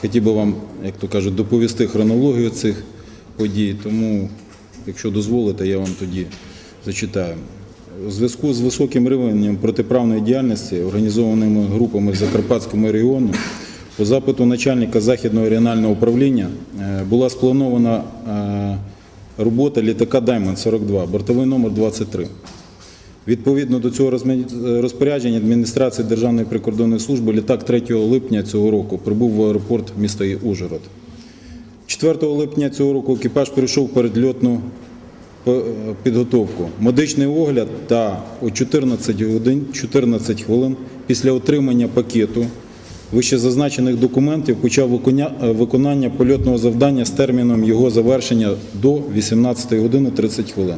Хотів би вам, як то кажуть, доповісти хронологію цих подій, тому, якщо дозволите, я вам тоді зачитаю. У зв'язку з високим рівнем протиправної діяльності, організованими групами в Закарпатському регіону, по запиту начальника Західного регіонального управління е, була спланована е, робота літака Даймонд 42, бортовий номер 23. Відповідно до цього розпорядження адміністрації Державної прикордонної служби літак 3 липня цього року прибув в аеропорт міста Ужгород. 4 липня цього року екіпаж прийшов передльотну е, підготовку. Медичний огляд та о 14 годин 14 хвилин після отримання пакету вищезазначених документів почав е, виконання польотного завдання з терміном його завершення до 18 години 30 хвилин.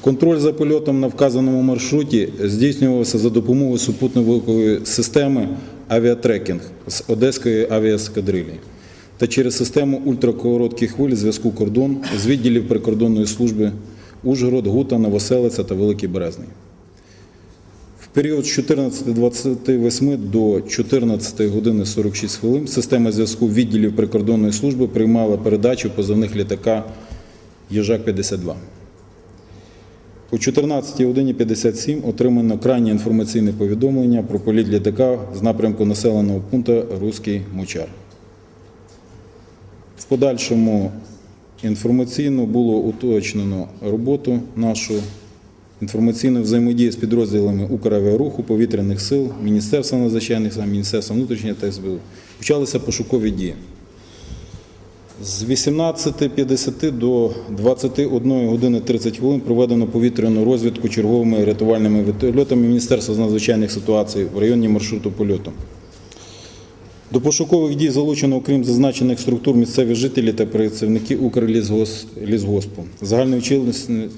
Контроль за польотом на вказаному маршруті здійснювався за допомогою супутникової системи авіатрекінг з Одеської авіаскадрилії та через систему ультракоротких хвиль зв'язку кордон з відділів прикордонної служби Ужгород, Гута, Новоселиця та Великий Березний. В період з 14.28 до 14 години 46 хвилин система зв'язку відділів прикордонної служби приймала передачу позивних літака Їжак-52. О 14 годині 57 отримано крайнє інформаційне повідомлення про політ літака з напрямку населеного пункту Руський Мучар. В подальшому інформаційно було уточнено роботу нашу, інформаційну взаємодію з підрозділами Укравіаруху, повітряних сил, Міністерства надзвичайних сил, Міністерства внутрішніх та СБУ. Почалися пошукові дії. З 18.50 до 21 години 30 хвилин проведено повітряну розвідку черговими рятувальними вертольотами Міністерства з надзвичайних ситуацій в районі маршруту польоту. До пошукових дій залучено, окрім зазначених структур, місцеві жителі та працівники Укрлісгоспу загальною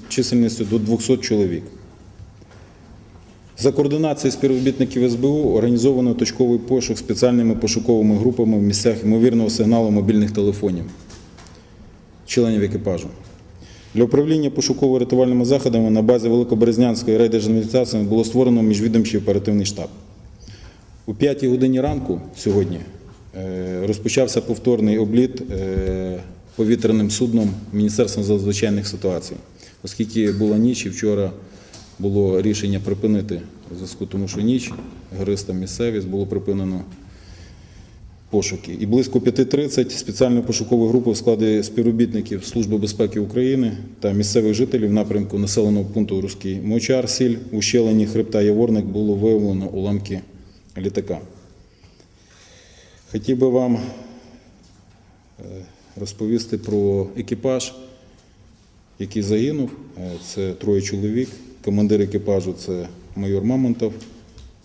чисельністю до 200 чоловік. За координацією співробітників СБУ організовано точковий пошук спеціальними пошуковими групами в місцях ймовірного сигналу мобільних телефонів членів екіпажу. Для управління пошуково-рятувальними заходами на базі Великоберезнянської райдержадміністрації було створено міжвідомчий оперативний штаб. У 5 годині ранку сьогодні е, розпочався повторний обліт е, повітряним судном Міністерства надзвичайних ситуацій, оскільки була ніч і вчора було рішення припинити у зв'язку тому, що ніч, гриста місцевість, було припинено пошуки. І близько 5.30 спеціальну пошукову групу в складі співробітників Служби безпеки України та місцевих жителів напрямку населеного пункту Руський Мочар, Сіль, в ущелині хребта Яворник було виявлено уламки літака. Хотів би вам е, розповісти про екіпаж, який загинув. Е, Це троє чоловік. Командир екіпажу це майор Мамонтов,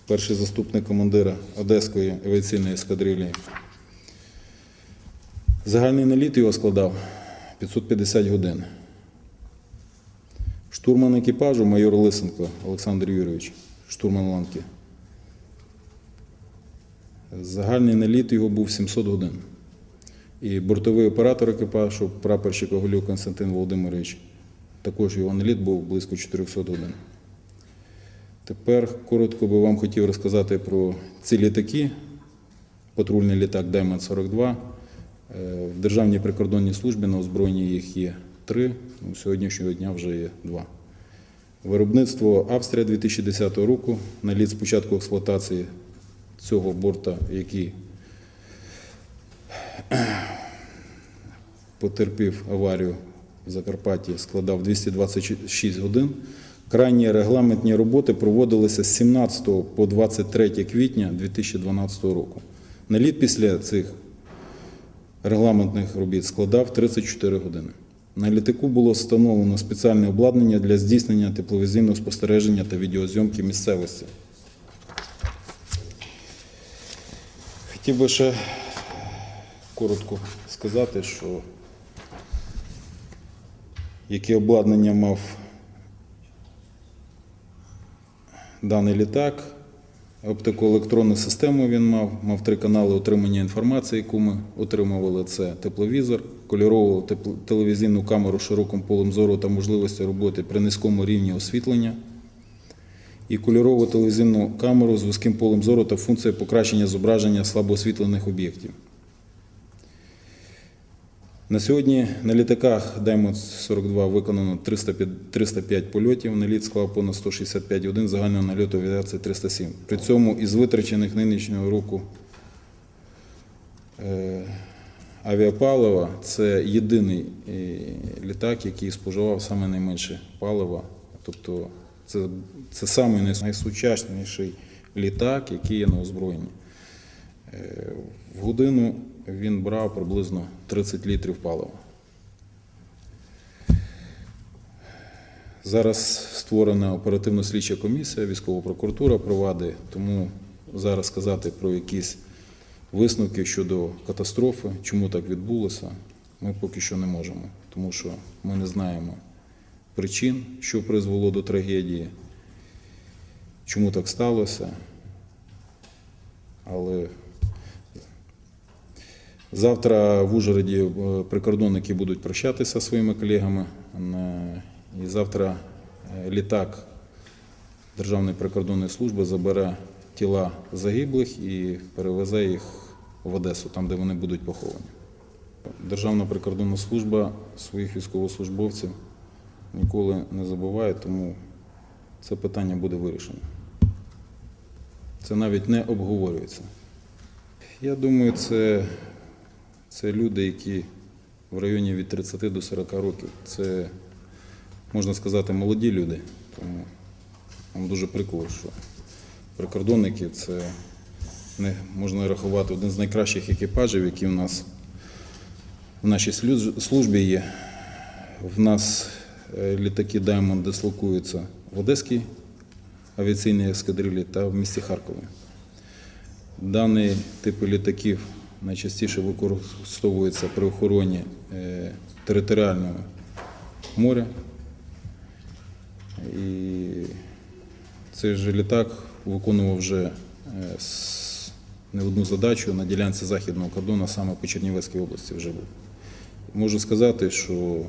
перший заступник командира Одеської авіаційної ескадрилії. Загальний наліт його складав 550 годин. Штурман екіпажу майор Лисенко Олександр Юрійович, штурман ланки. Загальний наліт його був 700 годин. І бортовий оператор екіпажу, прапорщик Оголюк Константин Володимирович, також його наліт був близько 400 годин. Тепер коротко би вам хотів розказати про ці літаки. Патрульний літак Diamond 42. Е, В Державній прикордонній службі на озброєнні їх є три, сьогоднішнього дня вже є два. Виробництво Австрія 2010 року. Наліт з початку експлуатації цього борта, який потерпів аварію в Закарпатті, складав 226 годин. Крайні регламентні роботи проводилися з 17 по 23 квітня 2012 року. Наліт після цих регламентних робіт складав 34 години. На літаку було встановлено спеціальне обладнання для здійснення тепловізійного спостереження та відеозйомки місцевості. Хотів би ще коротко сказати, що яке обладнання мав даний літак. Оптико-електронну систему він мав, мав три канали отримання інформації, яку ми отримували. Це тепловізор, кольорову телевізійну камеру широким полем зору та можливості роботи при низькому рівні освітлення, і кольорову телевізійну камеру з вузьким полем зору та функцією покращення зображення слабоосвітлених об'єктів. На сьогодні на літаках Diamond 42 виконано 305 305 польотів, наліт склав понад 165 годин, загального нальоту авіації 307. При цьому із витрачених нинішнього року е, авіапалива це єдиний е, літак, який споживав саме найменше палива. Тобто це, це самий найсучасніший літак, який є на озброєнні. Е, В годину він брав приблизно 30 літрів палива. Зараз створена оперативно-слідча комісія, військова прокуратура провадить, тому зараз сказати про якісь висновки щодо катастрофи, чому так відбулося, ми поки що не можемо, тому що ми не знаємо причин, що призвело до трагедії, чому так сталося. Але Завтра в Ужгороді е, прикордонники будуть прощатися зі своїми колегами. Е, І завтра е, літак Державної прикордонної служби забере тіла загиблих і перевезе їх в Одесу, там, де вони будуть поховані. Державна прикордонна служба своїх військовослужбовців ніколи не забуває, тому це питання буде вирішено. Це навіть не обговорюється. Я думаю, це, це люди, які в районі від 30 до 40 років. Це, можна сказати, молоді люди. Тому нам дуже прикро, що прикордонники це не можна рахувати один з найкращих екіпажів, які в нас в нашій службі є. В нас літаки Diamond дислокуються в Одеській авіаційній ескадрилі та в місті Харкові. Даний тип літаків найчастіше використовується при охороні е, територіального моря. І цей же літак виконував вже е, не одну задачу на ділянці західного кордону, саме по Чернівецькій області вже був. Можу сказати, що,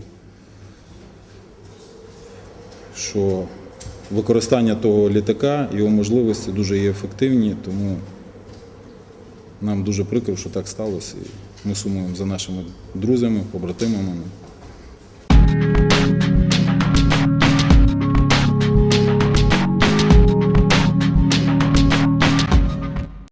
що використання того літака, його можливості дуже є ефективні, тому нам дуже прикро, що так сталося. І ми сумуємо за нашими друзями, побратимами.